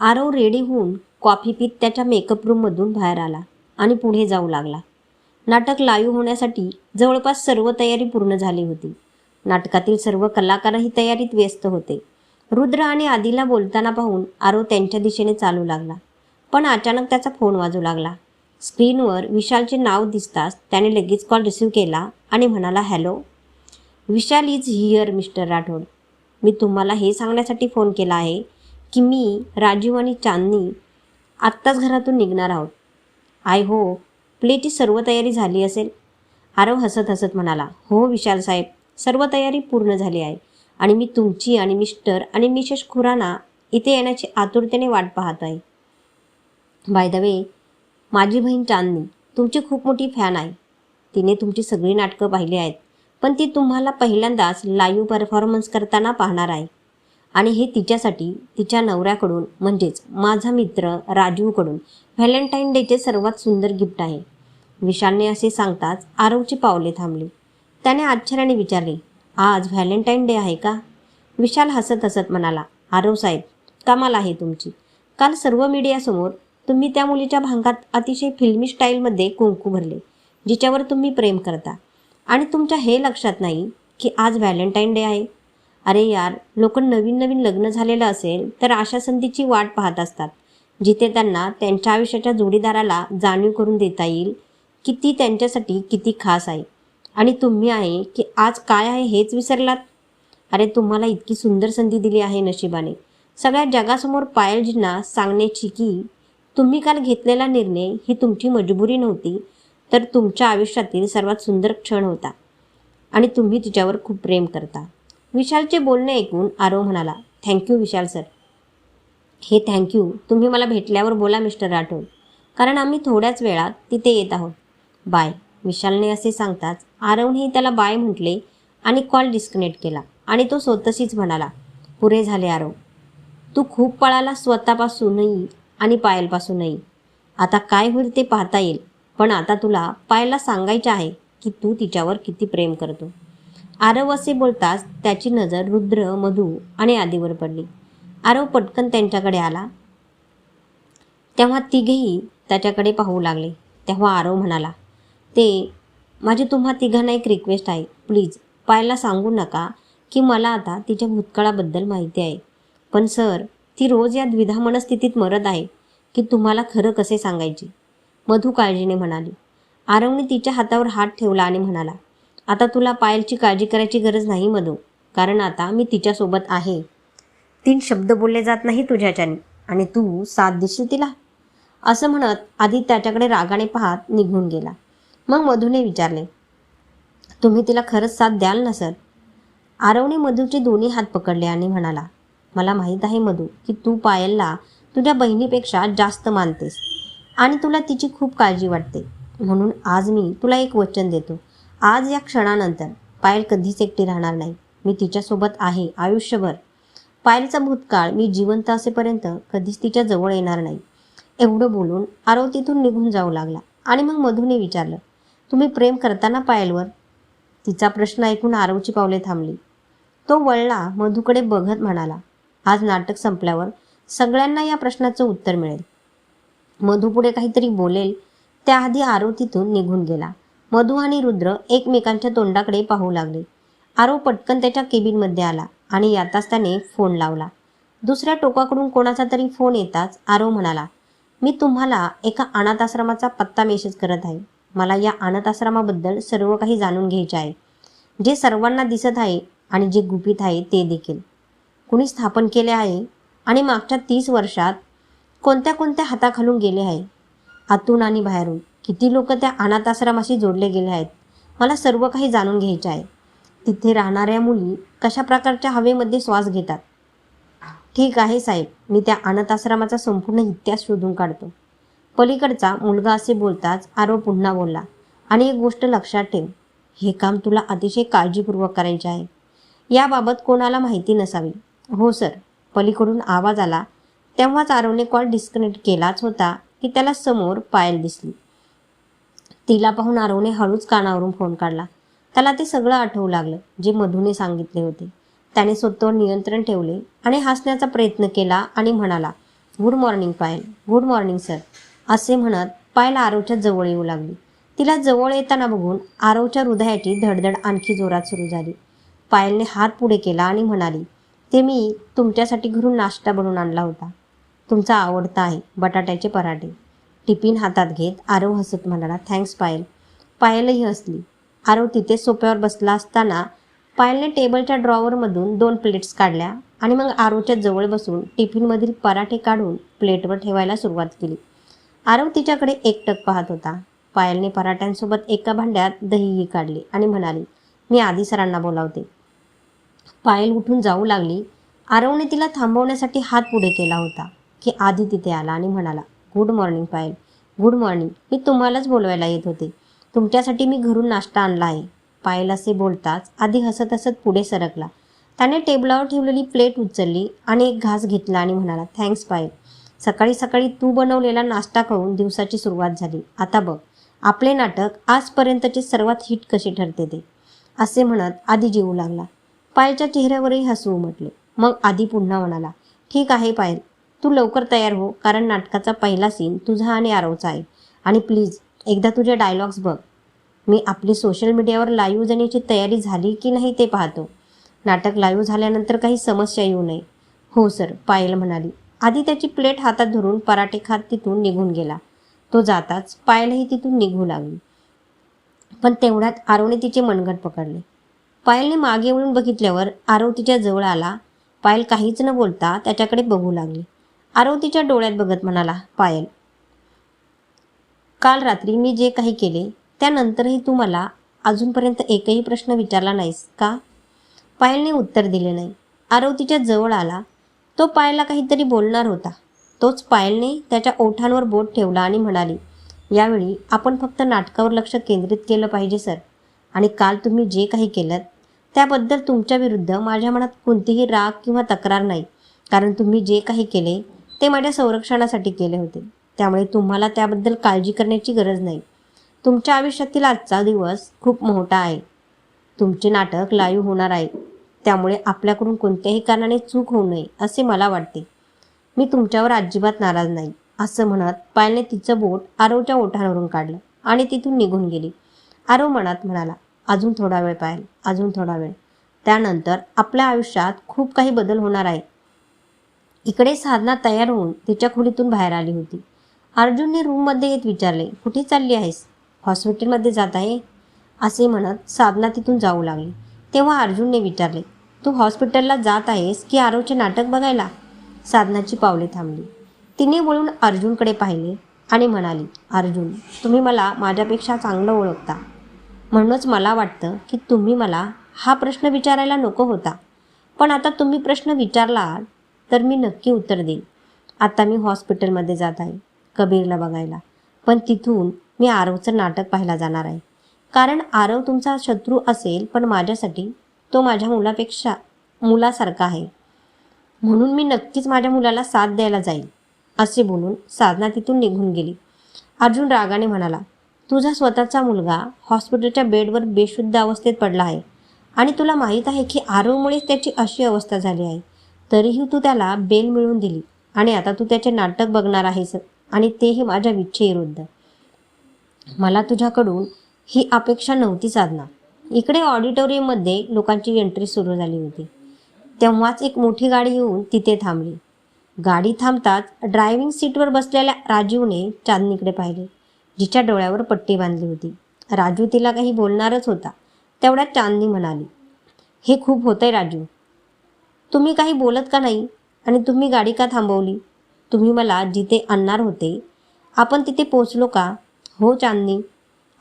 Aarav ready होऊन coffee पीत त्याच्या मेकअप रूममधून बाहेर आला आणि पुढे जाऊ लागला. नाटक लाईव्ह होण्यासाठी जवळपास सर्व तयारी पूर्ण झाली होती. नाटकातील सर्व कलाकारही तयारीत व्यस्त होते. रुद्र आणि आदिला बोलताना पाहून आरव त्यांच्या दिशेने चालू लागला. पण अचानक त्याचा फोन वाजू लागला. स्क्रीनवर विशालचे नाव दिसताच त्याने लगेच कॉल रिसीव्ह केला आणि म्हणाला hello Vishal is here mister Rathod. मी तुम्हाला हे सांगण्यासाठी फोन केला आहे. की मी राजीव आणि चांदनी आत्ताच घरातून निघणार आहोत. आय हो प्लेची सर्व तयारी झाली असेल? आरव हसत हसत म्हणाला हो विशाल साहेब सर्व तयारी पूर्ण झाली आहे. आणि मी तुमची आणि मिस्टर आणि मिसेस खुराना इथे येण्याची आतुरतेने वाट पाहत आहे. बाय द वे माझी बहीण चांदनी तुमची खूप मोठी फॅन आहे. तिने तुमची सगळी नाटकं पाहिली आहेत पण ती तुम्हाला पहिल्यांदाच लाईव्ह परफॉर्मन्स करताना पाहणार आहे. आणि हे तिच्यासाठी तिच्या नवऱ्याकडून म्हणजेच माझा मित्र राजीवकडून व्हॅलेंटाईन डेचे सर्वात सुंदर गिफ्ट आहे. विशालने असे सांगताच आरवची पावले थांबली. त्याने आश्चर्याने विचारले आज व्हॅलेंटाईन डे आहे का? विशाल हसत हसत म्हणाला आरव साहेब कमाल आहे तुमची. काल सर्व मीडियासमोर तुम्ही त्या मुलीच्या भांगात अतिशय फिल्मी स्टाईलमध्ये कुंकू भरले जिच्यावर तुम्ही प्रेम करता. आणि तुमच्या हे लक्षात नाही की आज व्हॅलेंटाईन डे आहे? अरे यार लोक नवीन नवीन लग्न झालेलं असेल तर अशा संधीची वाट पाहत असतात जिथे त्यांना त्यांच्या आयुष्याच्या जोडीदाराला जाणीव करून देता येईल की ती त्यांच्यासाठी किती खास आहे. आणि तुम्ही आहे की आज काय आहे हेच विसरलात? अरे तुम्हाला इतकी सुंदर संधी दिली आहे नशिबाने. सगळ्या जगासमोर पायलजींना सांगण्याची की तुम्ही काल घेतलेला निर्णय ही तुमची मजबुरी नव्हती तर तुमच्या आयुष्यातील सर्वात सुंदर क्षण होता. आणि तुम्ही तिच्यावर खूप प्रेम करता. विशालचे बोलणे ऐकून आरव म्हणाला थँक्यू विशाल सर हे थँक्यू तुम्ही मला भेटल्यावर बोला मिस्टर राठोड. कारण आम्ही थोड्याच वेळात तिथे येत आहोत. बाय. विशालने असे सांगताच आरवनेही त्याला बाय म्हटले आणि कॉल डिस्कनेक्ट केला आणि तो स्वतःशीच म्हणाला पुरे झाले आरव तू खूप पळाला स्वतःपासूनही आणि पायलपासूनही. आता काय होईल ते पाहता येईल पण आता तुला पायलला सांगायचे आहे की तू तिच्यावर किती प्रेम करतो. आरव असे बोलताच त्याची नजर रुद्र मधू आणि आदीवर पडली. आरव पटकन त्यांच्याकडे आला. तेव्हा तिघेही त्याच्याकडे पाहू लागले. तेव्हा आरव म्हणाला ते माझी तुम्हा तिघांना एक रिक्वेस्ट आहे. प्लीज पायला सांगू नका की मला आता तिच्या भूतकाळाबद्दल माहिती आहे. पण सर ती रोज या द्विधा मनस्थितीत मरत आहे की तुम्हाला खरं कसे सांगायचे? मधू काळजीने म्हणाली. आरवने तिच्या हातावर हात ठेवला आणि म्हणाला आता तुला पायलची काळजी करायची गरज नाही मधू. कारण आता मी तिच्यासोबत आहे. तीन शब्द बोलले जात नाही तुझ्याच्याने. आणि तू साथ देशील तिला? असं म्हणत आधी त्याच्याकडे रागाने पाहत निघून गेला. मग मधूने विचारले तुम्ही तिला खरंच साथ द्याल ना सर? आरवने मधूचे दोन्ही हात पकडले आणि म्हणाला मला माहीत आहे मधू की तू पायलला तुझ्या बहिणीपेक्षा जास्त मानतेस आणि तुला तिची खूप काळजी वाटते. म्हणून आज मी तुला एक वचन देतो. आज या क्षणानंतर पायल कधीच एकटी राहणार नाही. मी तिच्यासोबत आहे आयुष्यभर. पायलचा भूतकाळ मी जिवंत असेपर्यंत कधीच तिच्या जवळ येणार नाही. एवढं बोलून आरव तिथून निघून जाऊ लागला आणि मग मधूने विचारलं तुम्ही प्रेम करताना पायलवर? तिचा प्रश्न ऐकून आरवची पावले थांबली. तो वळला मधूकडे बघत म्हणाला आज नाटक संपल्यावर सगळ्यांना या प्रश्नाचं उत्तर मिळेल. मधू पुढे काहीतरी बोलेल त्याआधी आरव तिथून निघून गेला. मधू आणि रुद्र एकमेकांच्या तोंडाकडे पाहू लागले. आरो पटकन त्याच्या केबिनमध्ये आला आणि याताच त्याने फोन लावला. दुसऱ्या टोकाकडून कोणाचा तरी फोन येताच आरो म्हणाला मी तुम्हाला एका अनाथ आश्रमाचा पत्ता मेसेज करत आहे. मला या अनाथ आश्रमाबद्दल सर्व काही जाणून घ्यायचे आहे. जे सर्वांना दिसत आहे आणि जे गुपित आहे ते देखील. कुणी स्थापन केले आहे आणि मागच्या तीस वर्षात कोणत्या कोणत्या हाताखालून गेले आहे? आतून आणि बाहेरून. किती लोक त्या अनाथ आश्रमाशी जोडले गेले आहेत? मला सर्व काही जाणून घ्यायचे आहे. तिथे राहणाऱ्या मुली कशा प्रकारच्या हवेमध्ये श्वास घेतात? ठीक आहे साहेब मी त्या अनाथ आश्रमाचा संपूर्ण इतिहास शोधून काढतो. पलीकडचा मुलगा असे बोलताच आरो पुन्हा बोलला आणि एक गोष्ट लक्षात ठेव हे काम तुला अतिशय काळजीपूर्वक करायचे आहे. याबाबत कोणाला माहिती नसावी. हो सर. पलीकडून आवाज आला. तेव्हाच आरवने कॉल डिस्कनेक्ट केलाच होता की त्याला समोर पायल दिसली. तिला पाहून आरवने हळूच कानावरून फोन काढला. त्याला ते सगळं आठवू लागलं जे मधूने सांगितले होते. त्याने स्वतःवर नियंत्रण ठेवले आणि हसण्याचा प्रयत्न केला आणि म्हणाला good morning Payal good morning sir. असे म्हणत पायल आरवच्या जवळ येऊ लागली. तिला जवळ येताना बघून आरवच्या हृदयाची धडधड आणखी जोरात सुरू झाली. पायलने हात पुढे केला आणि म्हणाली ते मी तुमच्यासाठी घरून नाश्ता बनवून आणला होता. तुमचा आवडता आहे बटाट्याचे पराठे. टिफिन हातात घेत आरव हसत म्हणाला थँक्स पायल. पायलही हसली. आरव तिथे सोप्यावर बसला असताना पायलने टेबलच्या ड्रॉवरमधून दोन प्लेट्स काढल्या आणि मग आरोच्या जवळ बसून टिफिनमधील पराठे काढून प्लेटवर ठेवायला सुरुवात केली. आरव तिच्याकडे एकटक पाहत होता. पायलने पराठ्यांसोबत एका भांड्यात दहीही काढली आणि म्हणाली मी आधी सरांना बोलावते. पायल उठून जाऊ लागली. आरवने तिला थांबवण्यासाठी हात पुढे केला होता की आधी तिथे आला आणि म्हणाला good morning Payal. Good morning मी तुम्हालाच बोलवायला येत होते. तुमच्यासाठी मी घरून नाश्ता आणला आहे. पायल असे बोलताच आधी हसत हसत पुढे सरकला. त्याने टेबलावर ठेवलेली प्लेट उचलली आणि एक घास घेतला आणि म्हणाला थँक्स पायल. सकाळी सकाळी तू बनवलेला नाश्ता खाऊन दिवसाची सुरुवात झाली. आता बघ आपले नाटक आजपर्यंतचे सर्वात हिट कसे ठरते ते. असे म्हणत आधी जेवू लागला. पायलच्या चेहऱ्यावरही हसू उमटले. मग आधी पुन्हा म्हणाला ठीक आहे पायल. तू लवकर तयार हो कारण नाटकाचा पहिला सीन तुझा आणि आरवचा आहे. आणि प्लीज एकदा तुझे डायलॉग्स बघ. मी आपली सोशल मीडियावर लाईव्ह जाण्याची तयारी झाली की नाही ते पाहतो. नाटक लाईव्ह झाल्यानंतर काही समस्या येऊ नये. हो सर पायल म्हणाली. आधी त्याची प्लेट हातात धरून पराठे खात तिथून निघून गेला. तो जाताच पायलही तिथून निघू लागली. पण तेवढ्यात आरवने तिचे मनगट पकडले. पायलने मागे वळून बघितल्यावर आरव तिच्या जवळ आला. पायल काहीच न बोलता त्याच्याकडे बघू लागली. आरवतीच्या डोळ्यात बघत म्हणाला पायल काल रात्री मी जे काही केले त्यानंतरही तू मला अजूनपर्यंत एकही प्रश्न विचारला नाहीस का? पायलने उत्तर दिले नाही. आरवतीच्या जवळ आला. तो पायलला काहीतरी बोलणार होता. तोच पायलने त्याच्या ओठांवर बोट ठेवला आणि म्हणाली यावेळी आपण फक्त नाटकावर लक्ष केंद्रित केलं पाहिजे सर. आणि काल तुम्ही जे काही केलं त्याबद्दल तुमच्या विरुद्ध माझ्या मनात कोणतीही राग किंवा तक्रार नाही. कारण तुम्ही जे काही केले ते माझ्या संरक्षणासाठी केले होते. त्यामुळे तुम्हाला त्याबद्दल काळजी करण्याची गरज नाही. तुमच्या आयुष्यातील आजचा दिवस खूप मोठा आहे. तुमचे नाटक लाईव्ह होणार आहे. त्यामुळे आपल्याकडून कोणत्याही कारणाने चूक होऊ नये असे मला वाटते. मी तुमच्यावर अजिबात नाराज नाही असं म्हणत पायलने तिचं बोट आरवच्या ओठांवरून काढलं आणि तिथून निघून गेली. आरव मनात म्हणाला अजून थोडा वेळ पायल अजून थोडा वेळ. त्यानंतर आपल्या आयुष्यात खूप काही बदल होणार आहे. इकडे साधना तयार होऊन तिच्या खोलीतून बाहेर आली होती. अर्जुनने रूममध्ये येत विचारले कुठे चालली आहेस? हॉस्पिटलमध्ये जात आहे? असे म्हणत साधना तिथून जाऊ लागली. तेव्हा अर्जुनने विचारले तू हॉस्पिटलला जात आहेस की आरवचे नाटक बघायला? साधनाची पावले थांबली. तिने वळून अर्जुनकडे पाहिले आणि म्हणाली अर्जुन तुम्ही मला माझ्यापेक्षा चांगलं ओळखता. म्हणूनच मला वाटतं की तुम्ही मला हा प्रश्न विचारायला नको होता. पण आता तुम्ही प्रश्न विचारला तर मी नक्की उत्तर देईन. आता मी हॉस्पिटलमध्ये जात आहे कबीरला बघायला. पण तिथून मी आरवचं नाटक पाहायला जाणार आहे. कारण आरव तुमचा शत्रू असेल पण माझ्यासाठी तो माझ्या मुलापेक्षा मुलासारखा आहे. म्हणून मी नक्कीच माझ्या मुलाला साथ द्यायला जाईल असे बोलून साधना तिथून निघून गेली. अर्जुन रागाने म्हणाला तुझा स्वतःचा मुलगा हॉस्पिटलच्या बेडवर बेशुद्ध अवस्थेत पडला आहे आणि तुला माहीत आहे की आरवमुळेच त्याची अशी अवस्था झाली आहे. तरीही तू त्याला बेल मिळवून दिली आणि आता तू त्याचे नाटक बघणार आहेस आणि तेही माझ्या विच्छेविरुद्ध. मला तुझ्याकडून ही अपेक्षा नव्हती साधना. इकडे ऑडिटोरियममध्ये लोकांची एंट्री सुरू झाली होती. तेव्हाच एक मोठी गाडी येऊन तिथे थांबली. गाडी थांबताच ड्रायव्हिंग सीटवर बसलेल्या राजीवने चांदनीकडे पाहिले जिच्या डोळ्यावर पट्टी बांधली होती. राजू तिला काही बोलणारच होता तेवढ्यात चांदनी म्हणाली हे खूप होतंय राजू. तुम्ही काही बोलत का नाही? आणि तुम्ही गाडी का थांबवली? तुम्ही मला जिथे आणणार होते आपण तिथे पोचलो का? हो चांदनी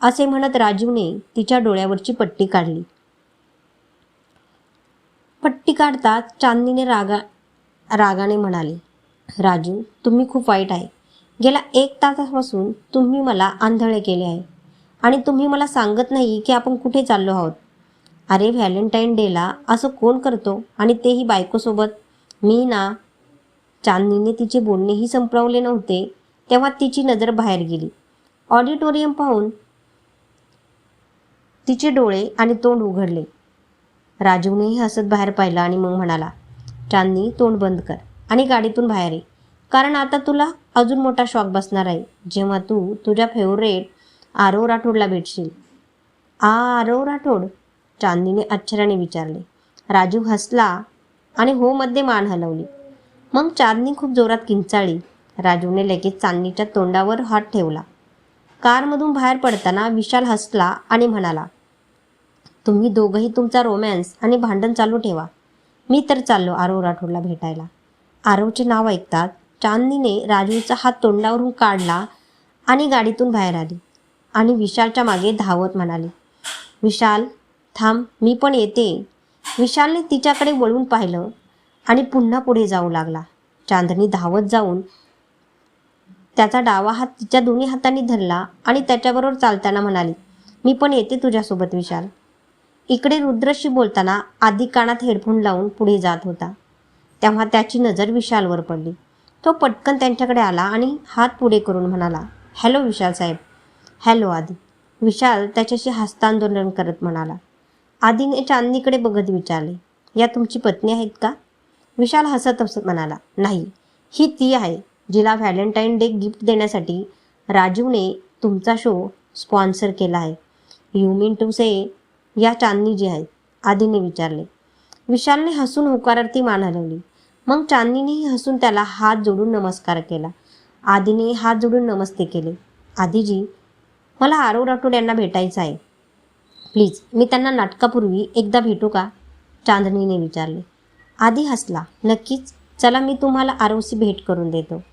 असे म्हणत राजूने तिच्या डोळ्यावरची पट्टी काढली. पट्टी काढताच चांदनीने रागा रागाने म्हणाले राजू तुम्ही खूप वाईट आहे. गेल्या एक तासापासून तुम्ही मला आंधळे केले आहे. आणि तुम्ही मला सांगत नाही की आपण कुठे चाललो आहोत. अरे व्हॅलेंटाईन डेला असं कोण करतो? आणि तेही बायकोसोबत? मी ना चांदनीने तिचे बोलणेही संपवले नव्हते तेव्हा तिची नजर बाहेर गेली. ऑडिटोरियम पाहून तिचे डोळे आणि तोंड उघडले. राजीवनेही हसत बाहेर पाहिलं आणि मग म्हणाला चांदनी तोंड बंद कर आणि गाडीतून बाहेर ये. कारण आता तुला अजून मोठा शॉक बसणार आहे. जेव्हा तू तुझ्या फेवरेट आरव राठोडला भेटशील. आ आरव राठोड? चांदीने आश्चर्याने विचारले. राजू हसला आणि हो मध्ये मान हलवली. मग चांदणी खूप जोरात किंचाळली. राजूने लगेच चांदणीच्या तोंडावर हात ठेवला. कारमधून बाहेर पडताना विशाल हसला आणि म्हणाला तुम्ही दोघंही तुमचा रोमॅन्स आणि भांडण चालू ठेवा. मी तर चाललो आरव राठोडला भेटायला. आरवचे नाव ऐकतात चांदनीने राजूचा हात तोंडावरून काढला आणि गाडीतून बाहेर आली. आणि विशालच्या मागे धावत म्हणाली विशाल थांब मी पण येते. विशालने तिच्याकडे वळून पाहिलं आणि पुन्हा पुढे जाऊ लागला. चांदणी धावत जाऊन त्याचा डावा हात तिच्या दोन्ही हातांनी धरला आणि त्याच्याबरोबर चालताना म्हणाली मी पण येते तुझ्यासोबत विशाल. इकडे रुद्रशी बोलताना आधी कानात हेडफोन लावून पुढे जात होता. तेव्हा त्याची नजर विशालवर पडली. तो पटकन त्यांच्याकडे आला आणि हात पुढे करून म्हणाला हॅलो विशाल साहेब. हॅलो आदी. विशाल त्याच्याशी हस्तांदोलन करत म्हणाला आदीने चांदनीकडे बघत विचारले या तुमची पत्नी आहेत का? विशाल हसत हसत म्हणाला नाही ही ती आहे जिला व्हॅलेंटाईन डे गिफ्ट देण्यासाठी राजूने तुमचा शो स्पॉन्सर केला आहे. यू मीन टू से या चांदनी जी आहेत आधीने विचारले. विशालने हसून होकारार्थी मान हलवली. मग चांदनीनेही हसून त्याला हात जोडून नमस्कार केला. आदीने हात जोडून नमस्ते केले. आधीजी मला आरव राठोड यांना भेटायचं आहे. प्लीज मी त्यांना नाटकापूर्वी एकदा भेटू का? चांदणीने विचारले. आधी हसला. नक्कीच. चला मी तुम्हाला आरवशी भेट करून देतो.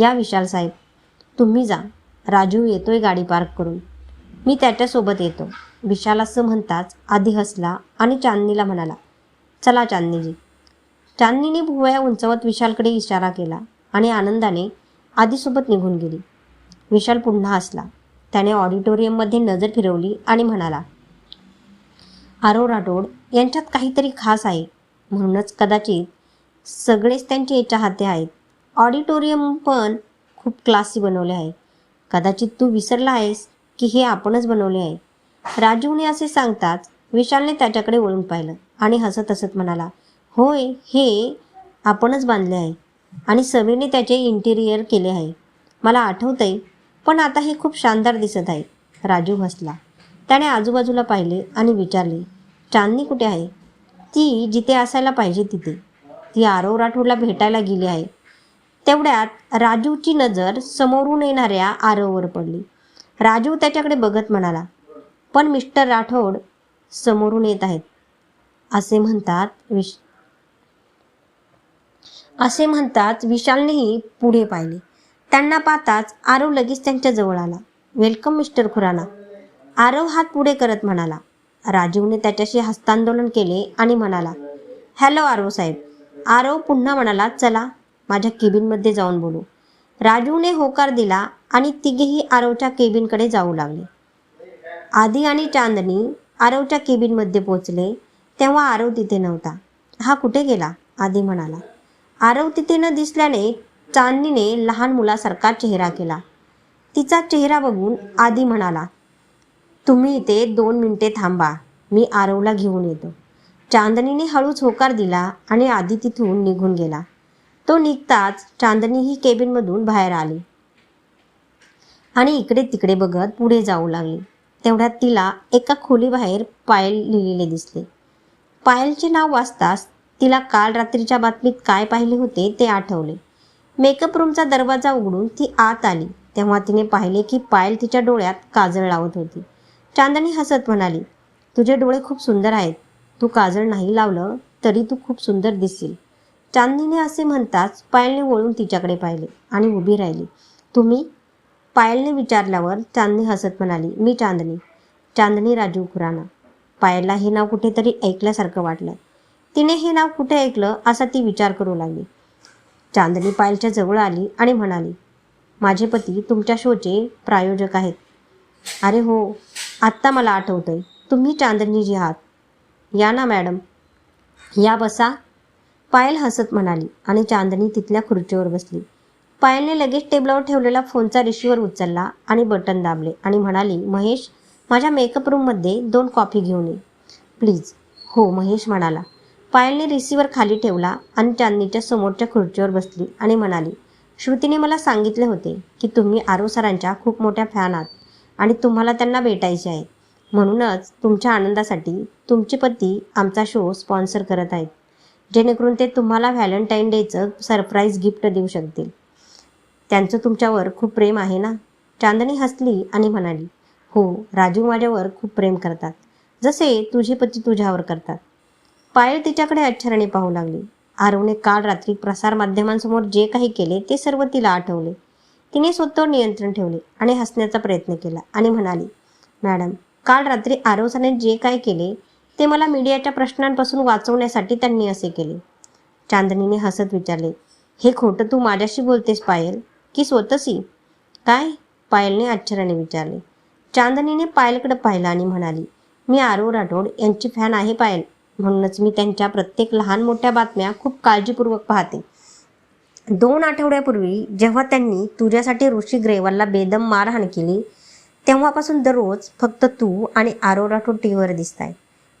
या विशाल साहेब तुम्ही जा. राजू येतोय गाडी पार्क करून. मी त्याच्यासोबत येतो. विशाल असं म्हणताच आधी हसला आणि चांदनीला म्हणाला चला चांदनीजी चांदनीने भुवया उंचवत विशालकडे इशारा केला आणि आनंदाने आधीसोबत निघून गेली. विशाल पुन्हा हसला. त्याने ऑडिटोरियममध्ये नजर फिरवली आणि म्हणाला आरव राठोड यांच्यात काहीतरी खास आहे. म्हणूनच कदाचित सगळेच त्यांचे चाहते आहेत. ऑडिटोरियम पण खूप क्लासी बनवले आहे. कदाचित तू विसरला आहेस की हे आपणच बनवले आहे. राजूने असे सांगताच विशालने त्याच्याकडे वळून पाहिलं आणि हसत हसत म्हणाला होय हे आपणच बांधले आहे आणि समीरने त्याचे इंटिरियर केले आहे. मला आठवतंय पण आता हे खूप शानदार दिसत आहे. राजू हसला. त्याने आजूबाजूला पाहिले आणि विचारले चांदणी कुठे आहे? ती जिथे असायला पाहिजे तिथे. ती आरव राठोडला भेटायला गेली आहे. तेवढ्यात राजूची नजर समोरून येणाऱ्या आरववर पडली. राजू त्याच्याकडे बघत म्हणाला पण मिस्टर राठोड समोरून येत आहेत. असे म्हणतात विश असे म्हणतात विशालनेही पुढे पाहिले. त्यांना पाहताच आरव लगेच त्यांच्या जवळ आला. Welcome mister Khurana. आरव हात पुढे करत म्हणाला. राजीवने त्याच्याशी हस्तांदोलन केले आणि म्हणाला हॅलो आरव साहेब. आरव पुन्हा म्हणाला चला माझ्या केबिनमध्ये जाऊन बोलू. राजूने होकार दिला आणि तिघेही आरवच्या केबिनकडे जाऊ लागले. आधी आणि चांदणी आरवच्या केबिनमध्ये पोचले तेव्हा आरव तिथे नव्हता. हा कुठे गेला? आधी म्हणाला. आरव तिथे न दिसल्याने चांदनीने लहान मुलासारखा चेहरा केला. तिचा चेहरा बघून आधी म्हणाला तुम्ही इथे दोन मिनिटे थांबा मी आरवला घेऊन येतो. चांदनीने हळूच होकार दिला आणि आधी तिथून निघून गेला. तो निघताच चांदनी ही केबिनमधून बाहेर आली आणि इकडे तिकडे बघत पुढे जाऊ लागली. तेवढ्यात तिला एका खोलीबाहेर पायल लिहिलेले दिसले. पायलचे नाव वाचताच तिला काल रात्रीच्या बातमीत काय पाहिले होते ते आठवले. मेकअप रूमचा दरवाजा उघडून ती आत आली. तेव्हा तिने पाहिले की पायल तिच्या डोळ्यात काजळ लावत होती. चांदणी हसत म्हणाली तुझे डोळे खूप सुंदर आहेत. तू काजळ नाही लावलं तरी तू खूप सुंदर दिसशील. चांदणीने असे म्हणताच पायलने वळून तिच्याकडे पाहिले आणि उभी राहिली. तुम्ही? पायलने विचारल्यावर चांदणी हसत म्हणाली मी चांदणी. चांदणी राजू खुराना. पायलला हे नाव कुठेतरी ऐकल्यासारखं वाटलं. तिने हे नाव कुठे ऐकलं असा ती विचार करू लागली. चांदणी पायलच्या जवळ आली आणि म्हणाली माझे पती तुमच्या शोचे प्रायोजक आहेत. अरे हो आत्ता मला आठवतंय. तुम्ही चांदणीजी आहात. या ना मॅडम. या बसा. पायल हसत म्हणाली आणि चांदणी तिथल्या खुर्चीवर बसली. पायलने लगेच टेबलावर ठेवलेला फोनचा रिसिव्हर उचलला आणि बटन दाबले आणि म्हणाली महेश माझ्या मेकअप रूममध्ये दोन कॉफी घेऊन ये. प्लीज. हो महेश म्हणाला. पायलने रिसिव्हर खाली ठेवला आणि चांदनीच्या समोरच्या खुर्चीवर बसली आणि म्हणाली श्रुतीने मला सांगितले होते की तुम्ही आरो सरांच्या खूप मोठ्या फॅन आहात आणि तुम्हाला त्यांना भेटायचे आहे. म्हणूनच तुमच्या आनंदासाठी तुमचे पती आमचा शो स्पॉन्सर करत आहेत जेणेकरून ते तुम्हाला व्हॅलेंटाईन डेचं सरप्राईज गिफ्ट देऊ शकतील. त्यांचं तुमच्यावर खूप प्रेम आहे ना? चांदणी हसली आणि म्हणाली हो राजू माझ्यावर खूप प्रेम करतात. जसे तुझे पती तुझ्यावर करतात. पायल तिच्याकडे आश्चर्याने पाहू लागली. आरवने काल रात्री प्रसार माध्यमांसमोर जे काही केले ते सर्व तिला आठवले. तिने स्वतःवर नियंत्रण ठेवले आणि हसण्याचा प्रयत्न केला आणि म्हणाली मॅडम काल रात्री आरवसाने जे काय केले ते मला मीडियाच्या प्रश्नांपासून वाचवण्यासाठी त्यांनी असे केले. चांदणीने हसत विचारले हे खोटं तू माझ्याशी बोलतेस पायल? की स्वतःशी? काय? पायलने आश्चर्याने विचारले. चांदणीने पायलकडे पाहिलं आणि म्हणाली मी आरव राठोड यांची फॅन आहे पायल. म्हणूनच मी त्यांच्या प्रत्येक लहान मोठ्या बातम्या खूप काळजीपूर्वक पाहते. दोन आठवड्यापूर्वी जेव्हा त्यांनी तुझ्यासाठी ऋषी ग्रेवालला बेदम मारहाण केली तेव्हापासून दररोज फक्त तू आणि आरोरा राठोड टी व्हीवर दिसताय.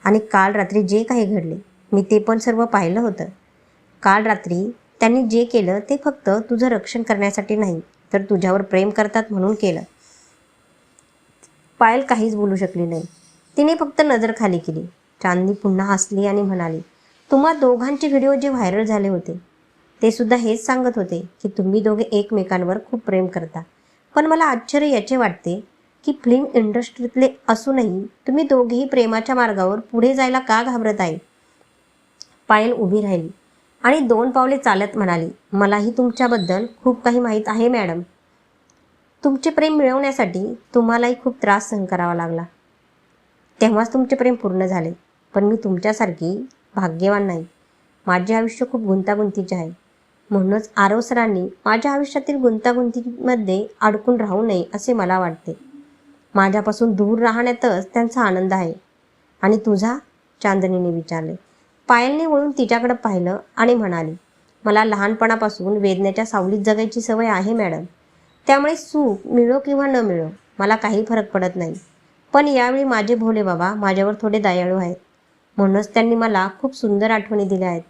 आणि काल रात्री जे काही घडले मी ते पण सर्व पाहिलं होतं. काल रात्री त्यांनी जे केलं ते फक्त तुझं रक्षण करण्यासाठी नाही तर तुझ्यावर प्रेम करतात म्हणून केलं. पायल काहीच बोलू शकली नाही. तिने फक्त नजर खाली केली. चांदनी पुन्हा हसली आणि म्हणाली तुम्हा दोघांचे व्हिडिओ जे व्हायरल झाले होते ते सुद्धा हेच सांगत होते की तुम्ही दोघे एकमेकांवर खूप प्रेम करता. पण मला आश्चर्य याचे वाटते की फिल्म इंडस्ट्रीतले असूनही तुम्ही दोघेही प्रेमाच्या मार्गावर पुढे जायला का घाबरत आहे? पायल उभी राहिली आणि दोन पावले चालत म्हणाली मलाही तुमच्याबद्दल खूप काही माहीत आहे मॅडम. तुमचे प्रेम मिळवण्यासाठी तुम्हालाही खूप त्रास सहन करावा लागला. तेव्हाच तुमचे प्रेम पूर्ण झाले. पण मी तुमच्यासारखी भाग्यवान नाही. माझे आयुष्य खूप गुंतागुंतीचे आहे. म्हणूनच आरव सरांनी माझ्या आयुष्यातील गुंतागुंतीमध्ये अडकून राहू नये असे मला वाटते. माझ्यापासून दूर राहण्यातच त्यांचा आनंद आहे. आणि तुझा? चांदणीने विचारले. पायलने वळून तिच्याकडे पाहिलं आणि म्हणाली मला लहानपणापासून वेदनेच्या सावलीत जगायची सवय आहे मॅडम. त्यामुळे सुख मिळो किंवा न मिळो मला काही फरक पडत नाही. पण यावेळी माझे भोले बाबा माझ्यावर थोडे दयाळू आहेत. म्हणूनच त्यांनी मला खूप सुंदर आठवणी दिल्या आहेत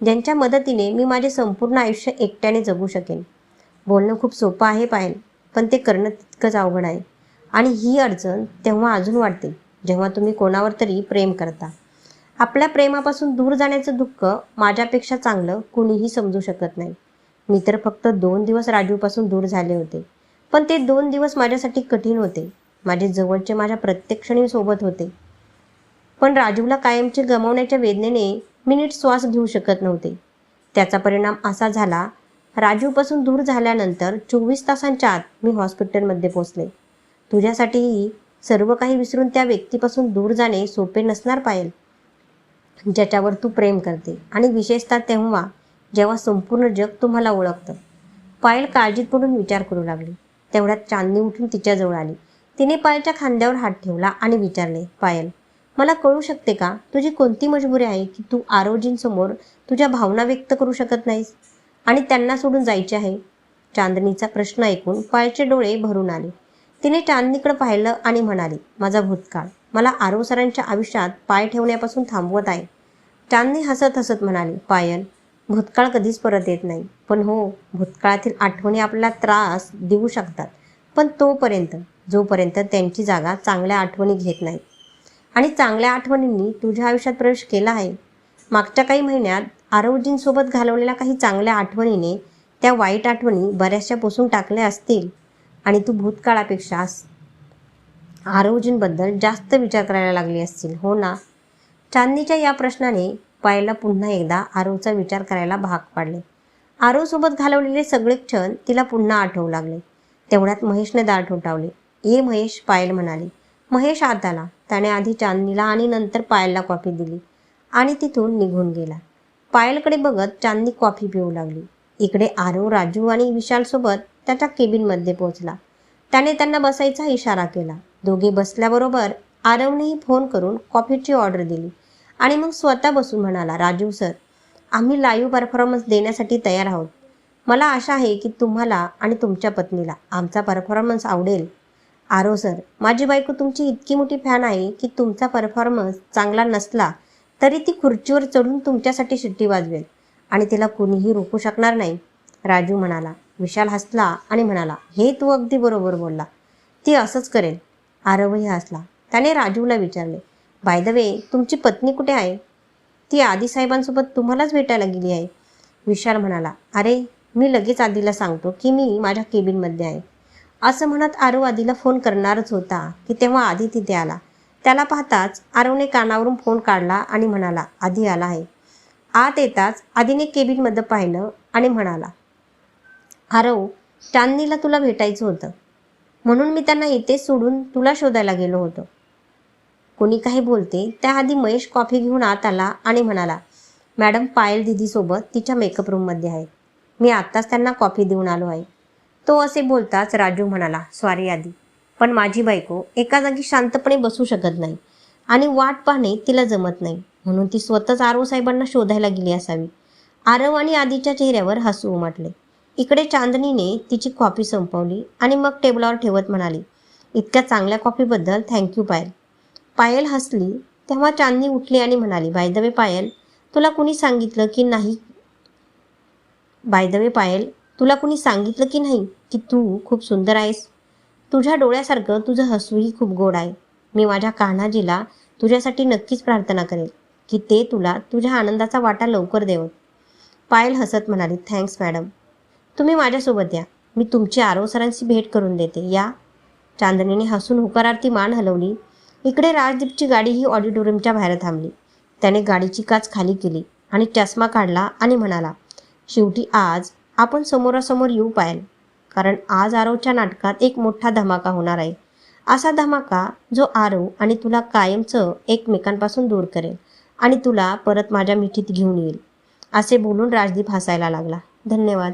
ज्यांच्या मदतीने मी माझे संपूर्ण आयुष्य एकट्याने जगू शकेन. बोलणं खूप सोपं आहे पाहिजे पण ते करणं तितकंच अवघड आहे. आणि ही अडचण तेव्हा अजून वाटते जेव्हा तुम्ही कोणावर तरी प्रेम करता. आपल्या प्रेमापासून दूर जाण्याचं दुःख माझ्यापेक्षा चांगलं कुणीही समजू शकत नाही. मी तर फक्त दोन दिवस राजूपासून दूर झाले होते पण ते दोन दिवस माझ्यासाठी कठीण होते. माझे जवळचे माझ्या प्रत्येक क्षणी सोबत होते. पण राजूला कायमचे गमावण्याच्या वेदनेने मिनिट श्वास घेऊ शकत नव्हते. त्याचा परिणाम असा झाला राजूपासून दूर झाल्यानंतर चोवीस तासांच्या आत मी हॉस्पिटलमध्ये पोचले तुझ्यासाठीही सर्व काही विसरून त्या व्यक्तीपासून दूर जाणे सोपे नसणार पाहिजे ज्याच्यावर तू प्रेम करते आणि विशेषतः तेव्हा जेव्हा संपूर्ण जग तुम्हाला ओळखतं. पायल काळजीत पडून विचार करू लागली. तेवढ्यात चांदणी उठून तिच्याजवळ आली. तिने पायलच्या खांद्यावर हात ठेवला आणि विचारले पायल मला कळू शकते का? तुझी कोणती मजबुरी आहे की तू आरोजींसमोर तुझ्या भावना व्यक्त करू शकत नाहीस? आणि त्यांना सोडून जायचे आहे? चांदणीचा प्रश्न ऐकून पायचे डोळे भरून आले. तिने चांदणीकडे पाहिलं आणि म्हणाली माझा भूतकाळ. मला आरव सरांच्या आयुष्यात पाय ठेवण्यापासून थांबवत आहे. चांदणी हसत हसत म्हणाली पायल भूतकाळ कधीच परत येत नाही. पण हो भूतकाळातील आठवणी आपल्याला त्रास देऊ शकतात. पण तोपर्यंत जोपर्यंत त्यांची जागा चांगल्या आठवणी घेत नाहीत. आणि चांगल्या आठवणींनी तुझ्या आयुष्यात प्रवेश केला आहे. मागच्या काही महिन्यात आरवजींसोबत घालवलेल्या काही चांगल्या आठवणीने त्या वाईट आठवणी बऱ्याचशा पुसून टाकल्या असतील आणि तू भूतकाळापेक्षा आरवजींबद्दल जास्त विचार करायला लागली असतील हो ना? चांदनीच्या या प्रश्नाने पायला पुन्हा एकदा आरवचा विचार करायला भाग पाडले. आरवसोबत घालवलेले सगळे क्षण तिला पुन्हा आठवू लागले. तेवढ्यात महेशने दार ठोठावले. ये महेश पायल म्हणाली. महेश आत आला त्याने आधी चांदनीला आणि नंतर पायलला कॉफी दिली आणि तिथून निघून गेला. पायलकडे बघत चांदनी कॉफी पिऊ लागली. इकडे आरव राजू आणि विशालसोबत त्याच्या केबिनमध्ये पोहोचला. त्याने त्यांना बसायचा इशारा केला. दोघे बसल्याबरोबर आरवनेही फोन करून कॉफीची ऑर्डर दिली आणि मग स्वतः बसून म्हणाला राजू सर आम्ही लाईव्ह परफॉर्मन्स देण्यासाठी तयार आहोत. मला आशा आहे की तुम्हाला आणि तुमच्या पत्नीला आमचा परफॉर्मन्स आवडेल. आरो सर माझी बायको तुमची इतकी मोठी फॅन आहे की तुमचा परफॉर्मन्स चांगला नसला तरी ती खुर्चीवर चढून तुमच्यासाठी शिट्टी वाजवेल आणि तिला कुणीही रोखू शकणार नाही. राजू म्हणाला विशाल हसला आणि म्हणाला हे तू अगदी बरोबर बोलला. ती असंच करेल. आरवही हसला. त्याने राजूला विचारले बाय द वे तुमची पत्नी कुठे आहे? ती आदी साहेबांसोबत तुम्हालाच भेटायला गेली आहे. विशाल म्हणाला अरे मी लगेच आधीला सांगतो की मी माझ्या केबिनमध्ये आहे. असं म्हणत आरव आधीला फोन करणारच होता की तेव्हा आधी तिथे आला. त्याला पाहताच आरवने कानावरून फोन काढला आणि म्हणाला आधी आला आहे. आत येताच आधीने केबिनमध्ये पाहिलं आणि म्हणाला आरव चांदनीला तुला भेटायचं होतं. म्हणून मी त्यांना इथे सोडून तुला शोधायला गेलो होतो. कोणी काही बोलते त्याआधी महेश कॉफी घेऊन आत आला आणि म्हणाला मॅडम पायल दिदीसोबत तिच्या मेकअप रूममध्ये आहे. मी आत्ताच त्यांना कॉफी देऊन आलो आहे. तो असे बोलताच राजू म्हणाला स्वारी आधी पण माझी बायको एका जागी शांतपणे बसू शकत नाही आणि वाट पाहणे तिला जमत नाही. म्हणून ती स्वतःच आरव साहेबांना शोधायला गेली असावी. आरव आणि आधीच्या चेहऱ्यावर हसू उमटले. इकडे चांदणीने तिची कॉफी संपवली आणि मग टेबलावर ठेवत म्हणाली इतक्या चांगल्या कॉफीबद्दल थँक्यू पायल. पायल हसली तेव्हा चांदणी उठली आणि म्हणाली बाय द वे पायल तुला कुणी सांगितलं की नाही? बाय द वे पायल तुला कुणी सांगितलं की नाही की तू खूप सुंदर आहेस? तुझ्या डोळ्यासारखं तुझं हसूही खूप गोड आहे. मी माझ्या कान्हाजीला तुझ्यासाठी नक्कीच प्रार्थना करेल की ते तुला तुझ्या आनंदाचा वाटा लवकर देवत पायल हसत म्हणाली थँक्स मॅडम. तुम्ही माझ्यासोबत या. मी तुमची आरव सरांशी भेट करून देते. या. चांदणीने हसून होकारार्थी मान हलवली. इकडे राजदीपची गाडी ही ऑडिटोरियमच्या बाहेर थांबली. त्याने गाडीची काच खाली केली आणि चष्मा काढला आणि म्हणाला शेवटी आज आपण समोरासमोर येऊ पाहिल कारण आज आरवच्या नाटकात एक मोठा धमाका होणार आहे. असा धमाका जो आरव आणि तुला कायमचं एकमेकांपासून दूर करेल आणि तुला परत माझ्या मिठीत घेऊन येईल. असे बोलून राजदीप हसायला लागला. धन्यवाद.